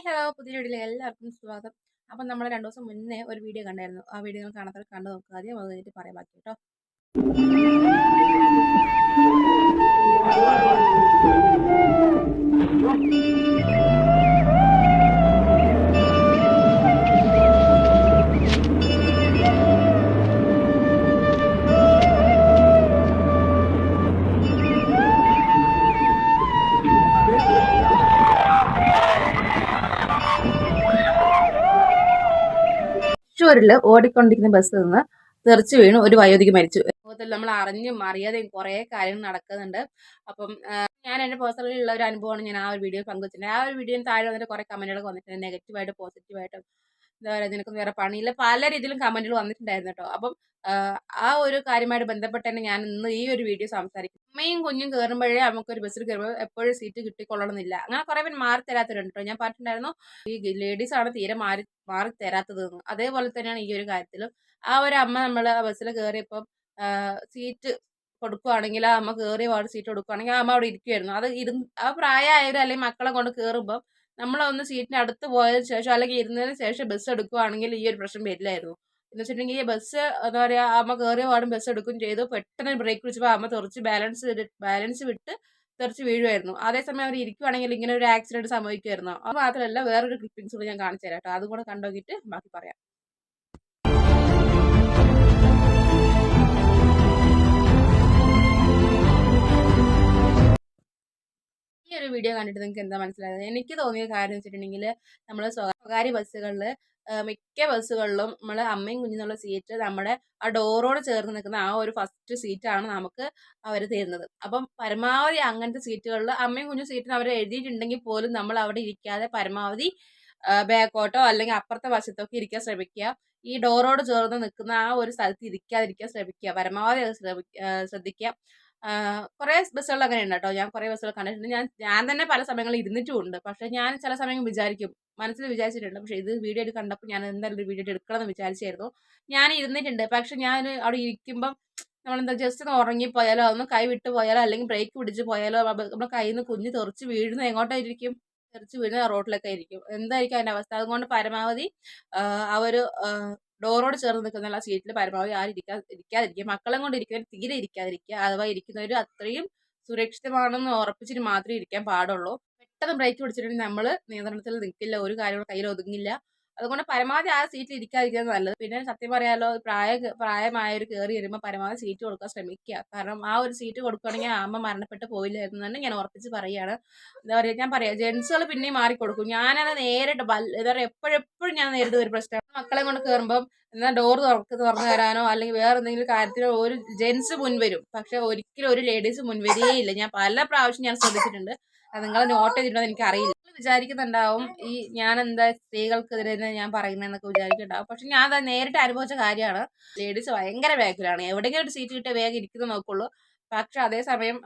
Hi hello പുതിയ വീഡിയോയിലേക്ക് എല്ലാവർക്കും സ്വാഗതം. അപ്പം നമ്മൾ രണ്ട് ദിവസം മുന്നേ ഒരു വീഡിയോ കണ്ടായിരുന്നു. ആ വീഡിയോ നിങ്ങൾ കാണാത്തവർ കണ്ടു നോക്കുക. ആദ്യം അത് കഴിഞ്ഞിട്ട് പറയാൻ ബാക്കി കേട്ടോ. തൃശ്ശൂരിൽ ഓടിക്കൊണ്ടിരിക്കുന്ന ബസ് നിന്ന് തെറിച്ചു വീണു. ഒരു വയോധിക മരിച്ചു. സംഭവത്തിൽ നമ്മൾ അറിഞ്ഞും അറിയാതെയും കുറേ കാര്യങ്ങൾ നടക്കുന്നുണ്ട്. അപ്പം ഞാൻ എന്റെ പേഴ്സണലിലുള്ള ഒരു അനുഭവമാണ് ഞാൻ ആ ഒരു വീഡിയോ പങ്കുവച്ചിട്ടുണ്ട് ആ ഒരു വീഡിയോ താഴെ വന്നിട്ട് കുറേ കമന്റുകൾ വന്നിട്ടുണ്ട്. നെഗറ്റീവായിട്ട് പോസിറ്റീവായിട്ടും എന്താ പറയുക നിനക്ക് വേറെ പണിയില്ല. പല രീതിയിലും കമന്റുകൾ വന്നിട്ടുണ്ടായിരുന്നു കേട്ടോ. അപ്പം ആ, ആ ഒരു കാര്യമായിട്ട് ബന്ധപ്പെട്ട് തന്നെ ഞാൻ ഇന്ന് ഈ ഒരു വീഡിയോ സംസാരിക്കും. അമ്മയും കുഞ്ഞും കയറുമ്പോഴേ നമുക്കൊരു ബസ്സിൽ കയറുമ്പോൾ എപ്പോഴും സീറ്റ് കിട്ടിക്കൊള്ളണമെന്നില്ല അങ്ങനെ കുറേ പേര് മാറി തരാത്തവരുണ്ട് കേട്ടോ. ഞാൻ പറഞ്ഞിട്ടുണ്ടായിരുന്നു ഈ ലേഡീസ് ആണ് തീരെ മാറി മാറി തരാത്തത് അതേപോലെ തന്നെയാണ് ഈ ഒരു കാര്യത്തിലും. ആ ഒരു അമ്മ നമ്മൾ ബസ്സിൽ കയറിയപ്പം സീറ്റ് കൊടുക്കുവാണെങ്കിൽ ആ അമ്മ കയറിയ വാർഡ് സീറ്റ് കൊടുക്കുവാണെങ്കിൽ ആ അമ്മ അവിടെ ഇരിക്കുമായിരുന്നു അത് ഇരുന്ന് ആ പ്രായമായവർ അല്ലെങ്കിൽ മക്കളെ കൊണ്ട് കയറുമ്പം നമ്മളൊന്ന് സീറ്റിന് അടുത്ത് പോയതിന് ശേഷം അല്ലെങ്കിൽ ഇരുന്നതിന് ശേഷം ബസ് എടുക്കുവാണെങ്കിൽ ഈ ഒരു പ്രശ്നം വരില്ലായിരുന്നു. എന്ന് വെച്ചിട്ടുണ്ടെങ്കിൽ ബസ് എന്താ പറയുക അമ്മ കയറിയ പാടും ബസ് എടുക്കും ചെയ്തു. പെട്ടെന്ന് ബ്രേക്ക് പിടിച്ചപ്പോൾ അമ്മ തെറിച്ച് ബാലൻസ് ബാലൻസ് വിട്ട് തെറിച്ച് വീഴുമായിരുന്നു അതേസമയം അവർ ഇരിക്കുവാണെങ്കിൽ ഇങ്ങനെ ഒരു ആക്സിഡന്റ് സംഭവിക്കുമായിരുന്നു അത് മാത്രമല്ല വേറൊരു ക്ലിപ്പിംഗ്സ് കൂടി ഞാൻ കാണിച്ചു തരാം കേട്ടോ. അതും കൂടെ കണ്ടോക്കിയിട്ട് ബാക്കി പറയാം. ഒരു വീഡിയോ കണ്ടിട്ട് നിങ്ങൾക്ക് എന്താ മനസ്സിലായത്? എനിക്ക് തോന്നിയ കാര്യം വെച്ചിട്ടുണ്ടെങ്കിൽ നമ്മൾ സ്വകാര്യ ബസ്സുകളിൽ മിക്ക ബസ്സുകളിലും നമ്മൾ അമ്മയും കുഞ്ഞിനുള്ള സീറ്റ് നമ്മുടെ ആ ഡോറോട് ചേർന്ന് നിൽക്കുന്ന ആ ഒരു ഫസ്റ്റ് സീറ്റാണ് നമുക്ക് അവർ തരുന്നത്. അപ്പം പരമാവധി അങ്ങനത്തെ സീറ്റുകളിൽ അമ്മയും കുഞ്ഞും സീറ്റിന് അവർ എഴുതിയിട്ടുണ്ടെങ്കിൽ പോലും നമ്മൾ അവിടെ ഇരിക്കാതെ പരമാവധി ബാക്കോട്ടോ അല്ലെങ്കിൽ അപ്പുറത്തെ വശത്തൊക്കെ ഇരിക്കാൻ ശ്രമിക്കുക. ഈ ഡോറോട് ചേർന്ന് നിൽക്കുന്ന ആ ഒരു സ്ഥലത്ത് ഇരിക്കാതിരിക്കാൻ ശ്രമിക്കുക. പരമാവധി അത് ശ്രമിക്ക ശ്രദ്ധിക്കുക. കുറേ ബസ്സുകൾ അങ്ങനെ ഉണ്ട് കേട്ടോ. ഞാൻ കുറേ ബസ്സുകൾ കണ്ടിട്ടുണ്ട്. ഞാൻ ഞാൻ തന്നെ പല സമയങ്ങളിൽ ഇരുന്നിട്ടുമുണ്ട്. പക്ഷേ ഞാൻ ചില സമയം വിചാരിക്കും മനസ്സിൽ വിചാരിച്ചിട്ടുണ്ട്. പക്ഷേ ഇത് വീഡിയോ എടുത്ത് കണ്ടപ്പോൾ ഞാൻ എന്തായാലും വീഡിയോ എടുക്കണം എന്ന് വിചാരിച്ചായിരുന്നു. ഞാൻ ഇരുന്നിട്ടുണ്ട്. പക്ഷെ ഞാൻ അവിടെ ഇരിക്കുമ്പം നമ്മളെന്താ ജസ്റ്റ് ഒന്ന് ഉറങ്ങിപ്പോയാലോ ഒന്ന് കൈ വിട്ട് പോയാലോ അല്ലെങ്കിൽ ബ്രേക്ക് പിടിച്ച് പോയാലോ നമ്മുടെ കയ്യിൽ നിന്ന് കുഞ്ഞ് തെറിച്ച് വീഴുന്നത് എങ്ങോട്ടായിരിക്കും തെറിച്ച് വീഴുന്ന റോഡിലൊക്കെ ആയിരിക്കും എന്തായിരിക്കും അതിന്റെ അവസ്ഥ? അതുകൊണ്ട് പരമാവധി ആ ഒരു ഡോറോട് ചേർന്ന് നിൽക്കുന്ന ആ സീറ്റിൽ പരമാവധി ആരും ഇരിക്കാ ഇരിക്കാതിരിക്കുക. മക്കളെ കൊണ്ട് ഇരിക്കുന്നവർ തീരെ ഇരിക്കാതിരിക്കുക. അഥവാ ഇരിക്കുന്നവർ അത്രയും സുരക്ഷിതമാണെന്ന് ഉറപ്പിച്ചിട്ട് മാത്രമേ ഇരിക്കാൻ പാടുള്ളൂ. പെട്ടെന്ന് ബ്രേക്ക് പിടിച്ചിട്ടുണ്ടെങ്കിൽ നമ്മൾ നിയന്ത്രണത്തിൽ നിൽക്കില്ല. ഒരു കാര്യവും കയ്യിൽ ഒതുങ്ങില്ല. അതുകൊണ്ട് പരമാവധി ആ സീറ്റിൽ ഇരിക്കാതിരിക്കുന്നത് നല്ലത്. പിന്നെ സത്യം പറയാലോ പ്രായ പ്രായമായവർ കയറി വരുമ്പോൾ പരമാവധി സീറ്റ് കൊടുക്കാൻ ശ്രമിക്കുക. കാരണം ആ ഒരു സീറ്റ് കൊടുക്കുകയാണെങ്കിൽ അമ്മ മരണപ്പെട്ട് പോയില്ലായിരുന്നു തന്നെ ഞാൻ ഉറപ്പിച്ച് പറയുകയാണ് എന്താ പറയുക ഞാൻ പറയാം ജെൻസുകൾ പിന്നെയും മാറിക്കൊടുക്കും. ഞാനത് നേരിട്ട് എന്താ പറയുക എപ്പോഴെപ്പോഴും ഞാൻ നേരിടുന്ന ഒരു പ്രശ്നമാണ് മക്കളെ കൊണ്ട് കയറുമ്പം എന്നാൽ ഡോർ തുറക്ക് തുറന്നു തരാനോ അല്ലെങ്കിൽ വേറെ എന്തെങ്കിലും കാര്യത്തിനോ ഒരു ജെൻസ് മുൻവരും പക്ഷെ ഒരിക്കലും ഒരു ലേഡീസ് മുൻവരികയില്ല ഞാൻ പല പ്രാവശ്യം ഞാൻ ശ്രദ്ധിച്ചിട്ടുണ്ട്. അത് നിങ്ങൾ നോട്ട് ചെയ്തിട്ടുണ്ടോ എനിക്ക് അറിയില്ല വിചാരിക്കുന്നുണ്ടാവും. ഈ ഞാൻ എന്താ സ്ത്രീകൾക്കെതിരെ ഞാൻ പറയുന്നതെന്നൊക്കെ വിചാരിക്കുന്നുണ്ടാവും പക്ഷെ ഞാൻ അത് നേരിട്ട് അനുഭവിച്ച കാര്യമാണ്. ലേഡീസ് ഭയങ്കര ബാക്കിലാണ് എവിടെയെങ്കിലും ഒരു സീറ്റ് കിട്ടിയ വേഗം ഇരിക്കുന്നു നോക്കുള്ളൂ. പക്ഷെ അതേസമയം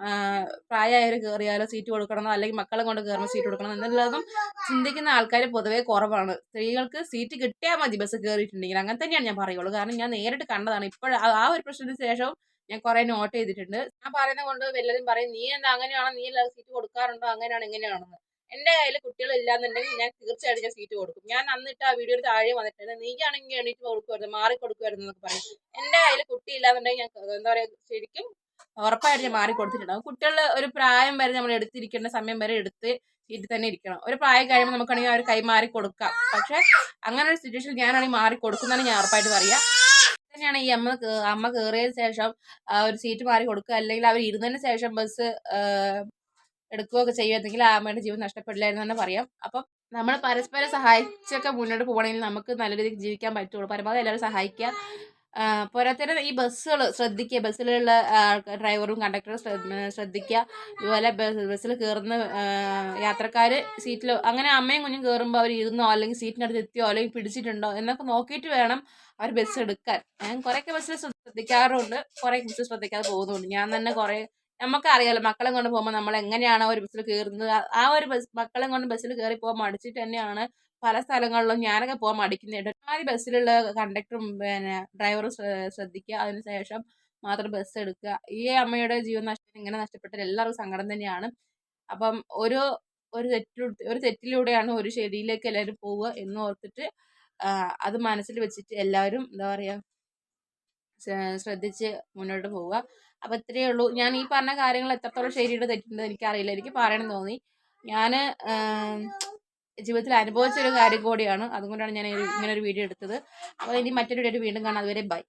പ്രായമായവർ കയറിയാലോ സീറ്റ് കൊടുക്കണമെന്നോ അല്ലെങ്കിൽ മക്കളെ കൊണ്ട് കയറണോ സീറ്റ് കൊടുക്കണം എന്നുള്ളതും ചിന്തിക്കുന്ന ആൾക്കാർ പൊതുവേ കുറവാണ്. സ്ത്രീകൾക്ക് സീറ്റ് കിട്ടിയാൽ മതി ബസ് കയറിയിട്ടുണ്ടെങ്കിൽ അങ്ങനെ തന്നെയാണ് ഞാൻ പറയുള്ളൂ. കാരണം ഞാൻ നേരിട്ട് കണ്ടതാണ്. ഇപ്പോൾ ആ ഒരു പ്രശ്നത്തിന് ശേഷവും ഞാൻ കുറെ നോട്ട് ചെയ്തിട്ടുണ്ട്. ഞാൻ പറയുന്നത് കൊണ്ട് വല്ലതും പറയും നീ എന്താ അങ്ങനെയാണോ? നീ അല്ലാതെ സീറ്റ് കൊടുക്കാറുണ്ടോ? അങ്ങനെയാണ്? എങ്ങനെയാണെന്ന് എന്റെ കയ്യിൽ കുട്ടികൾ ഇല്ലാന്നുണ്ടെങ്കിൽ ഞാൻ തീർച്ചയായിട്ടും ഞാൻ സീറ്റ് കൊടുക്കും. ഞാൻ അന്നിട്ട് ആ വീഡിയോ താഴെ വന്നിട്ടുണ്ട്. നീയാണെങ്കിൽ എണീറ്റ് കൊടുക്കുമായിരുന്നു മാറി കൊടുക്കുമായിരുന്നു എന്നൊക്കെ പറയും എന്റെ കയ്യിൽ കുട്ടി ഇല്ലാന്നുണ്ടെങ്കിൽ ഞാൻ എന്താ പറയാ ശരിക്കും ഉറപ്പായിട്ട് ഞാൻ മാറി കൊടുത്തിട്ടുണ്ടാവും കുട്ടികൾ ഒരു പ്രായം വരെ നമ്മൾ എടുത്തിരിക്കേണ്ട സമയം വരെ എടുത്ത് സീറ്റിൽ തന്നെ ഇരിക്കണം. ഒരു പ്രായം കഴിയുമ്പോൾ നമുക്കാണെങ്കിൽ അവർ കൈമാറി കൊടുക്കാം. പക്ഷെ അങ്ങനെ ഒരു സിറ്റുവേഷൻ ഞാനാണെങ്കിൽ മാറി കൊടുക്കുന്നതാണ് ഞാൻ ഉറപ്പായിട്ട് പറയാം. തന്നെയാണ് ഈ അമ്മ അമ്മ കയറിയതിന് ശേഷം ഒരു സീറ്റ് മാറി കൊടുക്കുക. അല്ലെങ്കിൽ അവർ ഇരുന്നതിന് ശേഷം ബസ് എടുക്കുകയൊക്കെ ചെയ്യുമായിരുന്നെങ്കിൽ ആ അമ്മയുടെ ജീവൻ നഷ്ടപ്പെടില്ലായിരുന്നു തന്നെ പറയാം. അപ്പം നമ്മൾ പരസ്പരം സഹായിച്ചൊക്കെ മുന്നോട്ട് പോകണമെങ്കിൽ നമുക്ക് നല്ല രീതിയിൽ ജീവിക്കാൻ പറ്റുള്ളൂ. പരമാവധി എല്ലാവരും സഹായിക്കുക. പോരാത്തതിന് ഈ ബസ്സുകൾ ശ്രദ്ധിക്കുക. ബസ്സിലുള്ള ഡ്രൈവറും കണ്ടക്ടറും ശ്രദ്ധിക്കുക. ഇതുപോലെ ബസ്സിൽ കയറുന്ന യാത്രക്കാർ സീറ്റിലോ അങ്ങനെ അമ്മയും കുഞ്ഞും കയറുമ്പോൾ അവർ ഇരുന്നോ അല്ലെങ്കിൽ സീറ്റിനടുത്ത് എത്തിയോ അല്ലെങ്കിൽ പിടിച്ചിട്ടുണ്ടോ എന്നൊക്കെ നോക്കിയിട്ട് വേണം അവർ ബസ് എടുക്കാൻ. ഞാൻ കുറേയൊക്കെ ബസ്സിൽ ശ്രദ്ധിക്കാറുണ്ട്. കുറേ ബസ്സിൽ ശ്രദ്ധിക്കാതെ പോകുന്നുണ്ട്. ഞാൻ തന്നെ കുറേ നമുക്കറിയാലോ മക്കളെ കൊണ്ട് പോകുമ്പോൾ നമ്മൾ എങ്ങനെയാണ് ഒരു ബസ്സിൽ കയറുന്നത് ആ ഒരു ബസ് മക്കളെ കൊണ്ട് ബസ്സിൽ കയറി പോകാൻ മടിച്ചിട്ട് തന്നെയാണ് പല സ്ഥലങ്ങളിലും ഞാനൊക്കെ പോകാൻ മടിക്കുന്നുണ്ട് ആ ബസ്സിലുള്ള കണ്ടക്ടറും പിന്നെ ഡ്രൈവറും ശ്രദ്ധിക്കുക. അതിനുശേഷം മാത്രം ബസ് എടുക്കുക. ഈ അമ്മയുടെ ജീവൻ നഷ്ടം ഇങ്ങനെ നഷ്ടപ്പെട്ട എല്ലാവർക്കും സങ്കടം തന്നെയാണ്. അപ്പം ഒരു ഒരു തെറ്റിലൂടെ ഒരു തെറ്റിലൂടെയാണ് ഒരു ശരിയിലേക്ക് എല്ലാവരും പോവുക എന്ന് ഓർത്തിട്ട് അത് മനസ്സിൽ വെച്ചിട്ട് എല്ലാവരും എന്താ പറയുക ശ്രദ്ധിച്ച് മുന്നോട്ട് പോവുക. അപ്പോൾ ഇത്രയേ ഉള്ളൂ. ഞാൻ ഈ പറഞ്ഞ കാര്യങ്ങൾ എത്രത്തോളം ശരിയുടെ തെറ്റുണ്ടെന്ന് എനിക്കറിയില്ല. എനിക്ക് പറയണം തോന്നി. ഞാൻ ജീവിതത്തിൽ അനുഭവിച്ച ഒരു കാര്യം കൂടിയാണ്. അതുകൊണ്ടാണ് ഞാൻ ഇങ്ങനെ ഒരു വീഡിയോ എടുത്തത്. അപ്പോൾ ഇനി മറ്റൊരു വീഡിയോ വീണ്ടും കാണാം. അതുവരെ ബൈ.